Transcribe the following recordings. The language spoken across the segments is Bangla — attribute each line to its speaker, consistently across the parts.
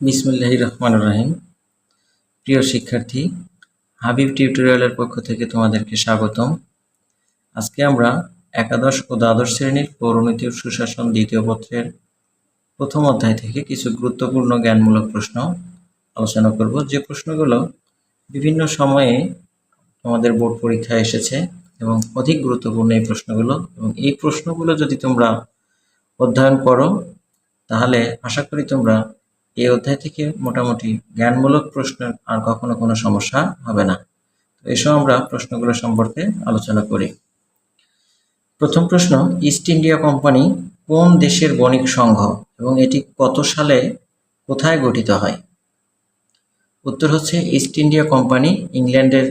Speaker 1: বিসমুল্লাহ রহমান রাহিম। প্রিয় শিক্ষার্থী, হাবিব টিউটোরিয়ালের পক্ষ থেকে তোমাদেরকে স্বাগতম। আজকে আমরা একাদশ ও দ্বাদশ শ্রেণির পৌরনীতি ও সুশাসন দ্বিতীয় পত্রের প্রথম অধ্যায় থেকে কিছু গুরুত্বপূর্ণ জ্ঞানমূলক প্রশ্ন আলোচনা করব। যে প্রশ্নগুলো বিভিন্ন সময়ে তোমাদের বোর্ড পরীক্ষায় এসেছে এবং অধিক গুরুত্বপূর্ণ এই প্রশ্নগুলো এবং এই প্রশ্নগুলো যদি তোমরা অধ্যয়ন করো, তাহলে আশা করি তোমরা এই অধ্যায় থেকে মোটামুটি জ্ঞানমূলক প্রশ্নের আর কখনো কোনো সমস্যা হবে না। তো এসব আমরা প্রশ্নগুলো সম্পর্কে আলোচনা করি। প্রথম প্রশ্ন, ইস্ট ইন্ডিয়া কোম্পানি কোন দেশের বণিক সংঘ এবং এটি কত সালে কোথায় গঠিত হয়? উত্তর হচ্ছে, ইস্ট ইন্ডিয়া কোম্পানি ইংল্যান্ডের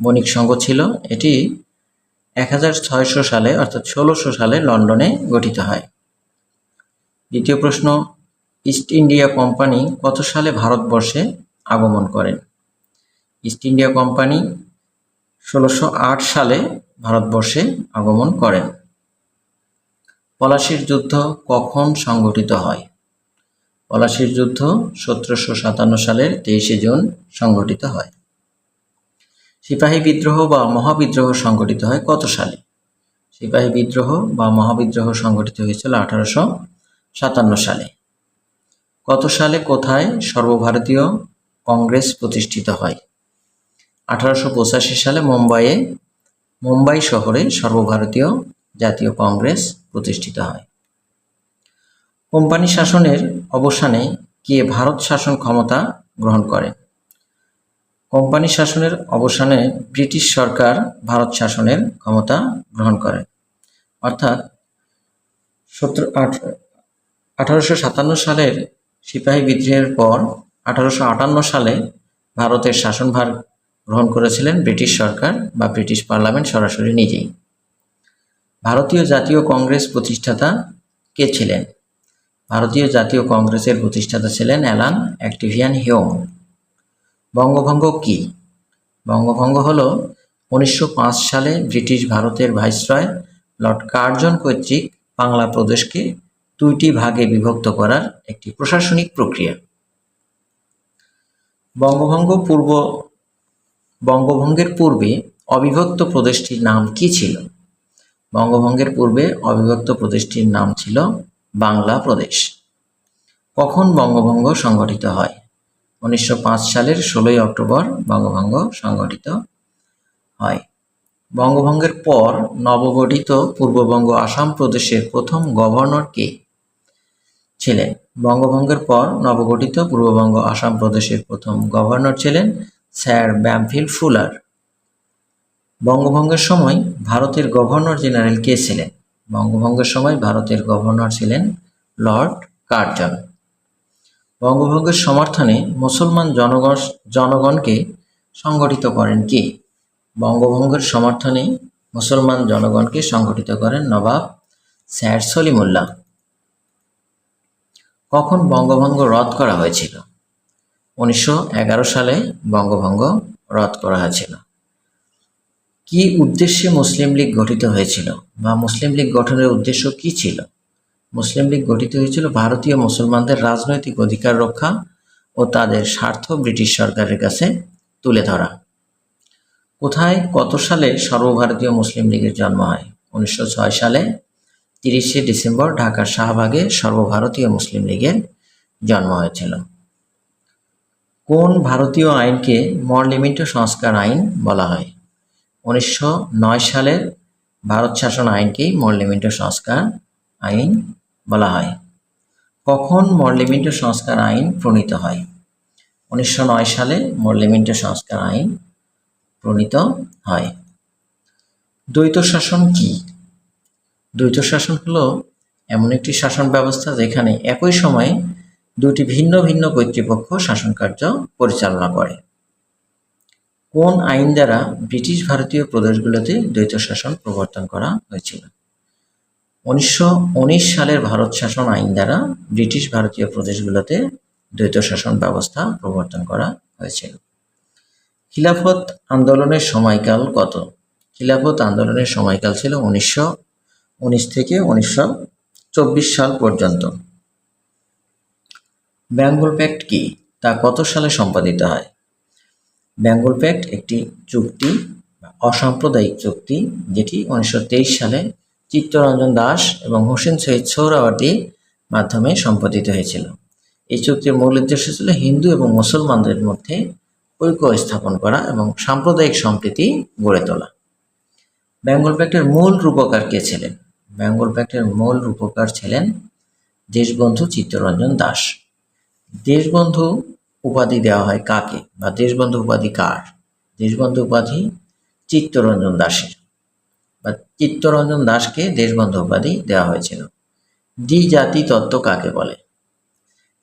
Speaker 1: বণিক সংঘ ছিল। এটি এক হাজার ছয়শো সালে, অর্থাৎ ষোলোশো সালে লন্ডনে গঠিত হয়। দ্বিতীয় প্রশ্ন ইস্ট ইন্ডিয়া কোম্পানি কত সালে ভারতবর্ষে আগমন করেন। ইস্ট ইন্ডিয়া কোম্পানি ষোলোশো সালে ভারতবর্ষে আগমন করেন। পলাশির যুদ্ধ কখন সংঘটিত হয়? পলাশির যুদ্ধ সতেরোশো সাতান্ন সালের তেইশে জুন সংঘটিত হয়। সিপাহী বিদ্রোহ বা মহাবিদ্রোহ সংঘটিত হয় কত সালে? সিপাহী বিদ্রোহ বা মহাবিদ্রোহ সংঘটিত হয়েছিল আঠারোশো সাতান্ন সালে। কত সালে কোথায় সর্বভারতীয় কংগ্রেস প্রতিষ্ঠিত হয়? আঠারোশো পঁচাশি সালে মুম্বাইয়ে, মুম্বাই শহরে সর্বভারতীয় জাতীয় কংগ্রেস প্রতিষ্ঠিত হয়। কোম্পানি শাসনের অবসানে কে ভারত শাসন ক্ষমতা গ্রহণ করেন? কোম্পানি শাসনের অবসানে ব্রিটিশ সরকার ভারত শাসনের ক্ষমতা গ্রহণ করেন। অর্থাৎ সত্তর আঠারোশো সাতান্ন সালের সিপাহী বিদ্রোহের পর আঠারোশো আটান্ন সালে ভারতের শাসনভার গ্রহণ করেছিলেন ব্রিটিশ সরকার বা ব্রিটিশ পার্লামেন্ট সরাসরি নিজেই। ভারতীয় জাতীয় কংগ্রেস প্রতিষ্ঠাতা কে ছিলেন? ভারতীয় জাতীয় কংগ্রেসের প্রতিষ্ঠাতা ছিলেন অ্যালান অ্যাক্টিভিয়ান হিউম বঙ্গভঙ্গ কি? বঙ্গভঙ্গ হল উনিশশো পাঁচ সালে ব্রিটিশ ভারতের ভাইসরয় লর্ড কার্জন কর্তৃক বাংলা প্রদেশকে দুইটি ভাগে বিভক্ত করার একটি প্রশাসনিক প্রক্রিয়া। বঙ্গভঙ্গ পূর্ব, বঙ্গভঙ্গের পূর্বে অবিভক্ত প্রদেশটির নাম কি ছিল? বঙ্গভঙ্গের পূর্বে অবিভক্ত প্রদেশটির নাম ছিল বাংলা প্রদেশ। কখন বঙ্গভঙ্গ সংগঠিত হয়? উনিশশো পাঁচ সালের ষোলোই অক্টোবর বঙ্গভঙ্গ সংগঠিত হয়। বঙ্গভঙ্গের পর নবগঠিত পূর্ববঙ্গ আসাম প্রদেশের প্রথম গভর্নর কে? ছিলেন। বঙ্গভঙ্গের পর নবগঠিত পূর্ববঙ্গ আসাম প্রদেশের প্রথম গভর্নর ছিলেন স্যার ব্যামফিল ফুলার। বঙ্গভঙ্গের সময় ভারতের গভর্নর জেনারেল কে ছিলেন? বঙ্গভঙ্গের সময় ভারতের গভর্নর ছিলেন লর্ড কার্জন। বঙ্গভঙ্গের সমর্থনে মুসলমান জনগণ, জনগণকে সংগঠিত করেন কে? বঙ্গভঙ্গের সমর্থনে মুসলমান জনগণকে সংগঠিত করেন নবাব স্যার সলিমুল্লাহ। কখন বঙ্গভঙ্গ রদ করা হয়েছিল? উনিশশো এগারো সালে বঙ্গভঙ্গ রদ করা হয়েছিল। কি উদ্দেশ্যে মুসলিম লীগ গঠিত হয়েছিল বা মুসলিম লীগ গঠনের উদ্দেশ্য কি ছিল? মুসলিম লীগ গঠিত হয়েছিল ভারতীয় মুসলমানদের রাজনৈতিক অধিকার রক্ষা ও তাদের স্বার্থ ব্রিটিশ সরকারের কাছে তুলে ধরা। কোথায় কত সালে সর্বভারতীয় মুসলিম লীগের জন্ম হয়? উনিশশো ছয় সালে তিরিশে ডিসেম্বর ঢাকার শাহবাগে সর্বভারতীয় মুসলিম লীগের জন্ম হয়েছিল। কোন ভারতীয় আইনকে মরলিমিট সংস্কার আইন বলা হয়? উনিশশো নয় সালের ভারত শাসন আইনকেই মরলিমিট সংস্কার আইন বলা হয়। কখন মরলিমিট সংস্কার আইন প্রণীত হয়? উনিশশো নয় সালে মরলিমিট সংস্কার আইন প্রণীত হয়। দ্বৈত শাসন কি? দ্বৈত শাসন হলো এমন একটি শাসন ব্যবস্থা যেখানে একই সময়ে দুটি ভিন্ন ভিন্ন কর্তৃপক্ষ শাসন কার্য পরিচালনা করে। কোন আইন দ্বারা ব্রিটিশ ভারতীয় প্রদেশগুলোতে দ্বৈত শাসন প্রবর্তন করা হয়েছিল? উনিশশো উনিশ সালের ভারত শাসন আইন দ্বারা ব্রিটিশ ভারতীয় প্রদেশগুলোতে দ্বৈত শাসন ব্যবস্থা প্রবর্তন করা হয়েছিল। খিলাফত আন্দোলনের সময়কাল কত? খিলাফত আন্দোলনের সময়কাল ছিল উনিশশো উনিশ থেকে উনিশশো চব্বিশ সাল পর্যন্ত। বেঙ্গল প্যাক্ট কি? তা কত সালে সম্পাদিত হয়? বেঙ্গল প্যাক্ট একটি চুক্তি অসাম্প্রদায়িক চুক্তি যেটি উনিশশো তেইশ সালে চিত্তরঞ্জন দাস এবং হোসেন শহীদ সোহরাওয়ার্দীর মাধ্যমে সম্পাদিত হয়েছিল। এই চুক্তির মূল উদ্দেশ্য ছিল হিন্দু এবং মুসলমানদের মধ্যে ঐক্য স্থাপন করা এবং সাম্প্রদায়িক সম্প্রীতি গড়ে তোলা। বেঙ্গল প্যাক্টের মূল রূপকার কে ছিলেন? বেঙ্গল প্যাক্টের মূল রূপকার ছিলেন দেশবন্ধু চিত্তরঞ্জন দাস। দেশবন্ধু উপাধি দেওয়া হয় কাকে বা দেশবন্ধু উপাধি কার? দেশবন্ধু উপাধি চিত্তরঞ্জন দাসের। বা চিত্তরঞ্জন দাসকে দেশবন্ধু উপাধি দেওয়া হয়েছিল। দ্বিজাতি তত্ত্ব কাকে বলে?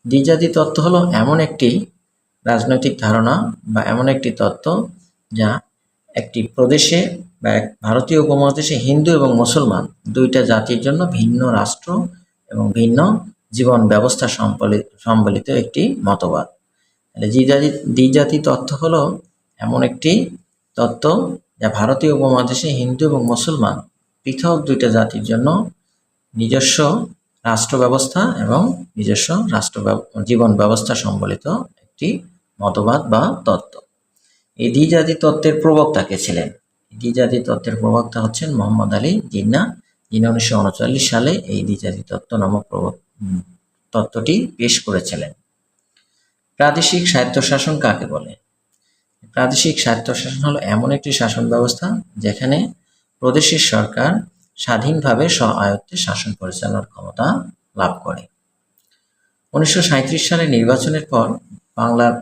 Speaker 1: দ্বিজাতি তত্ত্ব হলো এমন একটি রাজনৈতিক ধারণা বা এমন একটি তত্ত্ব যা একটি প্রদেশে ভারতীয় উপমহাদেশে হিন্দু এবং মুসলমান, দুইটা জাতির জন্য ভিন্ন রাষ্ট্র এবং ভিন্ন জীবন ব্যবস্থা সম্বলিত একটি মতবাদ। দ্বিজাতি দ্বিজাতি তত্ত্ব হলো এমন একটি তত্ত্ব যা ভারতীয় উপমহাদেশে হিন্দু এবং মুসলমান পৃথক দুইটা জাতির জন্য নিজস্ব রাষ্ট্র ব্যবস্থা এবং নিজস্ব রাষ্ট্র জীবন ব্যবস্থা সম্বলিত একটি মতবাদ বা তত্ত্ব। এই দ্বিজাতি তত্ত্বের প্রবক্তা কে ছিলেন? দ্বিজাতি তত্ত্বের প্রবক্তা হচ্ছেন মোহাম্মদ আলী জিন্না যিনি উনিশশো উনচল্লিশ সালে এই দ্বিজাতি তত্ত্ব নামক তত্ত্বটি পেশ করেছিলেন। প্রাদেশিক স্বায়ত্তশাসন কাকে বলে? প্রাদেশিক স্বায়ত্তশাসন হলো এমন একটি শাসন ব্যবস্থা যেখানে প্রদেশের সরকার স্বাধীনভাবে স্ব আয়ত্তে শাসন পরিচালনার ক্ষমতা লাভ করে। উনিশশো সাঁইত্রিশ সালে নির্বাচনের পর বাংলার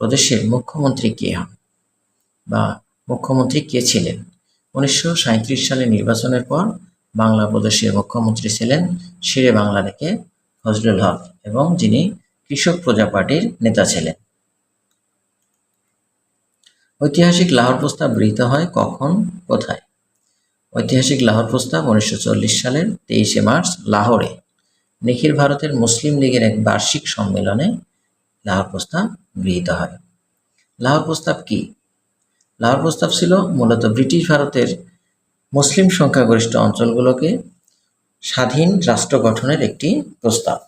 Speaker 1: প্রদেশের মুখ্যমন্ত্রী কে হন? বা মুখ্যমন্ত্রী কে ছিলেন? উনিশশো সাঁইত্রিশ সালে নির্বাচনের পর বাংলা প্রদেশের মুখ্যমন্ত্রী ছিলেন শেরে বাংলা থেকে ফজলুল হক এবং যিনি কৃষক প্রজা পার্টির নেতা ছিলেন। ঐতিহাসিক লাহোর প্রস্তাব গৃহীত হয় কখন, কোথায়? ঐতিহাসিক লাহোর প্রস্তাব উনিশশো চল্লিশ সালের তেইশে মার্চ লাহোরে। নিখিল ভারতের মুসলিম লীগের এক বার্ষিক সম্মেলনে লাহোর প্রস্তাব গৃহীত হয়। লাহোর প্রস্তাব কি? লাহোর প্রস্তাব ছিল মূলত ব্রিটিশ ভারতের মুসলিম সংখ্যাগরিষ্ঠ অঞ্চলগুলোকে স্বাধীন রাষ্ট্র গঠনের একটি প্রস্তাব।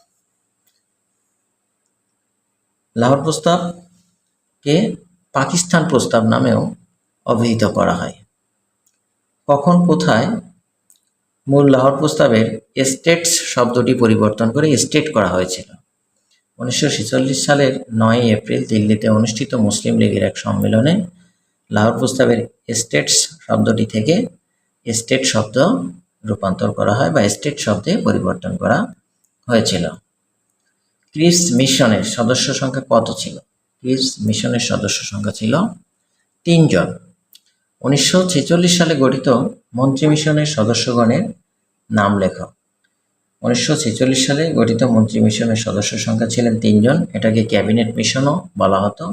Speaker 1: লাহোর প্রস্তাবকে পাকিস্তান প্রস্তাব নামেও অভিহিত করা হয়। কখন, কোথায় মূল লাহোর প্রস্তাবের স্টেটস শব্দটি পরিবর্তন করে স্টেট করা হয়েছিল? উনিশশো ছেচল্লিশ সালের নয় এপ্রিল দিল্লিতে অনুষ্ঠিত মুসলিম লীগের এক সম্মেলনে লাহোর প্রস্তাবের স্টেটস শব্দটি থেকে স্টেট শব্দ রূপান্তর করা হয় বা স্টেট শব্দে পরিবর্তন করা হয়েছিল। ক্রিস মিশনের সদস্য সংখ্যা কত ছিল? ক্রিস মিশনের সদস্য সংখ্যা ছিল তিনজন। উনিশশো ছেচল্লিশ সালে গঠিত মন্ত্রী মিশনের সদস্যগণের নাম লেখ। উনিশশো ছেচল্লিশ সালে গঠিত মন্ত্রী মিশনের সদস্য সংখ্যা ছিলেন তিনজন। এটাকে ক্যাবিনেট মিশনও বলা হতো।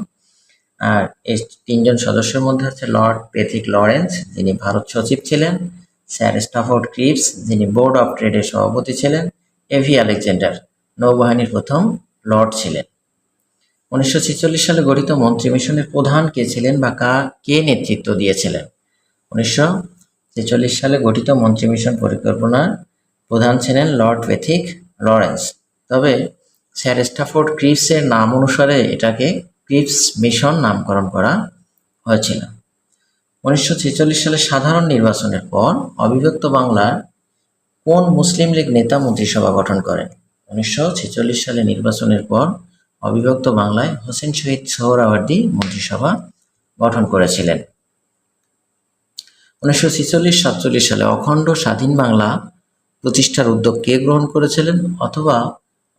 Speaker 1: আর এই তিনজন সদস্যের মধ্যে হচ্ছে লর্ড পেথিক লরেন্স, যিনি ভারত সচিব ছিলেন, স্যার স্টাফোর্ড ক্রিপস যিনি বোর্ড অফ ট্রেডের সভাপতি ছিলেন, এভি আলেকজান্ডার নৌবাহিনীর প্রথম লর্ড ছিলেন। উনিশশো ছেচল্লিশ সালে গঠিত মন্ত্রী মিশনের প্রধান কে ছিলেন বা কা, কে নেতৃত্ব দিয়েছিলেন? উনিশশো ছেচল্লিশ সালে গঠিত মন্ত্রী মিশন পরিকল্পনার প্রধান ছিলেন লর্ড পেথিক লরেন্স। তবে স্যার স্টাফোর্ড ক্রিপসের নাম অনুসারে এটাকে ক্রিপস মিশন নামকরণ করা হয়েছিল। উনিশশো ছেচল্লিশ সালে সাধারণ নির্বাচনের পর অবিভক্ত বাংলার কোন মুসলিম লীগ নেতা মন্ত্রিসভা গঠন করেন? উনিশশো ছেচল্লিশ সালে নির্বাচনের পর অবিভক্ত বাংলায় হোসেন শহীদ সোহরাওয়ার্দী মন্ত্রিসভা গঠন করেছিলেন। উনিশশো ছেচল্লিশ সাতচল্লিশ সালে অখণ্ড স্বাধীন বাংলা প্রতিষ্ঠার উদ্যোগ কে গ্রহণ করেছিলেন? অথবা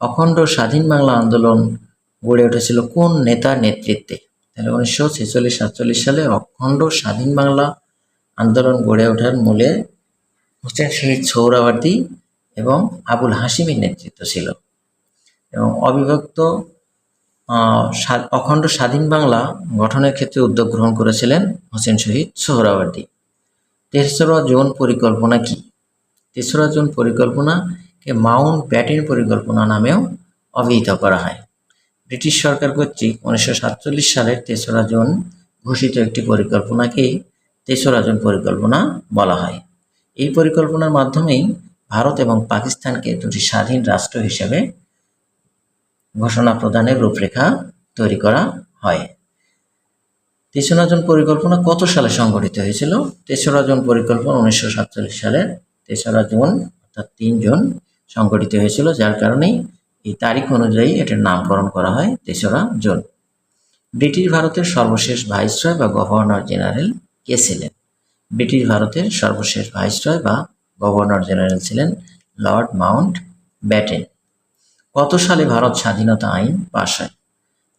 Speaker 1: অখণ্ড স্বাধীন বাংলা আন্দোলন গড়ে উঠেছিল কোন নেতার নেতৃত্বে? তাহলে উনিশশো ছেচল্লিশ, সাতচল্লিশ সালে অখণ্ড স্বাধীন বাংলা আন্দোলন গড়ে ওঠার মূলে হোসেন শহীদ সোহরাওয়ার্দী এবং আবুল হাসিমের নেতৃত্ব ছিল। এবং অবিভক্ত অখণ্ড স্বাধীন বাংলা গঠনের ক্ষেত্রে উদ্যোগ গ্রহণ করেছিলেন হোসেন শহীদ সোহরাওয়ার্দী তেসরা জোন পরিকল্পনা কি? তেসরা জোন পরিকল্পনাকে মাউন্ট ব্যাটেন পরিকল্পনা নামেও অভিহিত করা হয়। ব্রিটিশ সরকার কর্তৃক উনিশশো সাতচল্লিশ সালের তেসরা জুন ঘোষিত একটি পরিকল্পনাকেই তেসরা জুন পরিকল্পনা বলা হয়। এই পরিকল্পনার মাধ্যমেই ভারত এবং পাকিস্তানকে দুটি স্বাধীন রাষ্ট্র হিসেবে ঘোষণা প্রদানের রূপরেখা তৈরি করা হয়। তেসরা জুন পরিকল্পনা কত সালে সংগঠিত হয়েছিল? তেসরা জন পরিকল্পনা উনিশশো সাতচল্লিশ সালের তেসরা জুন, অর্থাৎ তিন জুন সংগঠিত হয়েছিল, যার কারণেই এই তারিখ অনুযায়ী এটার নামকরণ করা হয় তেসরা জুন। ব্রিটিশ ভারতের সর্বশেষ ভাইসরয় বা গভর্নর জেনারেল কে ছিলেন? ব্রিটিশ ভারতের সর্বশেষ ভাইসরয় বা গভর্নর জেনারেল ছিলেন লর্ড মাউন্ট ব্যাটেন। কত সালে ভারত স্বাধীনতা আইন পাশ হয়?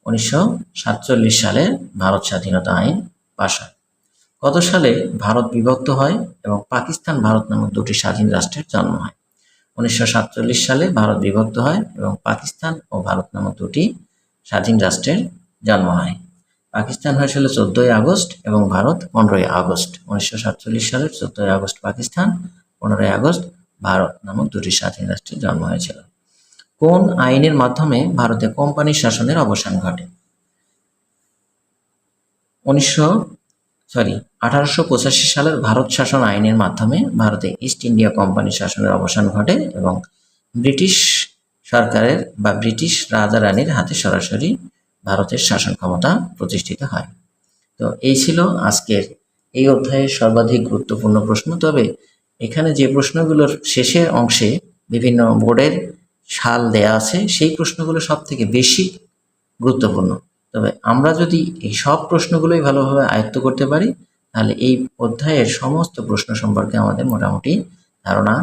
Speaker 1: উনিশশো সাতচল্লিশ সালে ভারত স্বাধীনতা আইন পাশ হয়। কত সালে ভারত বিভক্ত হয় এবং পাকিস্তান ভারত নামক দুটি স্বাধীন রাষ্ট্রের জন্ম হয়? উনিশশো সাতচল্লিশ সালে ভারত বিভক্ত হয় এবং পাকিস্তান ও ভারত নামক দুটি স্বাধীন রাষ্ট্রের জন্ম হয়। পাকিস্তান হয়েছিল চোদ্দোই আগস্ট এবং ভারত পনেরোই আগস্ট। উনিশশো সাতচল্লিশ সালের চোদ্দোই আগস্ট পাকিস্তান, পনেরোই আগস্ট ভারত নামক দুটি স্বাধীন রাষ্ট্রের জন্ম হয়েছিল। কোন আইনের মাধ্যমে ভারতে কোম্পানি শাসনের অবসান ঘটে? উনিশশো সরি, আঠারোশো পঁচাশি সালের ভারত শাসন আইনের মাধ্যমে ভারতে ইস্ট ইন্ডিয়া কোম্পানি শাসনের অবসান ঘটে এবং ব্রিটিশ সরকারের বা ব্রিটিশ রাজা রানীর হাতে সরাসরি ভারতের শাসন ক্ষমতা প্রতিষ্ঠিত হয়। তো এই ছিল আজকের এই অধ্যায়ের সর্বাধিক গুরুত্বপূর্ণ প্রশ্ন। তবে এখানে যে প্রশ্নগুলোর শেষের অংশে বিভিন্ন বোর্ডের সাল দেয়া আছে, সেই প্রশ্নগুলো সব থেকে বেশি গুরুত্বপূর্ণ। তবে আমরা যদি এই সব প্রশ্নগুলোই ভালোভাবে আয়ত্ত করতে পারি, তাহলে এই অধ্যায়ের সমস্ত প্রশ্ন সম্পর্কে আমাদের মোটামুটি ধারণা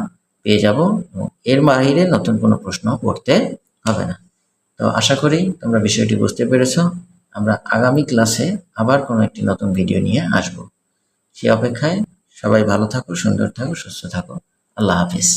Speaker 1: পেয়ে যাব এবং এর বাইরে নতুন কোনো প্রশ্ন করতে হবে না। তো আশা করি তোমরা বিষয়টি বুঝতে পেরেছ। আমরা আগামী ক্লাসে আবার কোনো একটি নতুন ভিডিও নিয়ে আসব। সে অপেক্ষায় সবাই ভালো থাকো, সুন্দর থাকো, সুস্থ থাকো। আল্লাহ হাফিজ।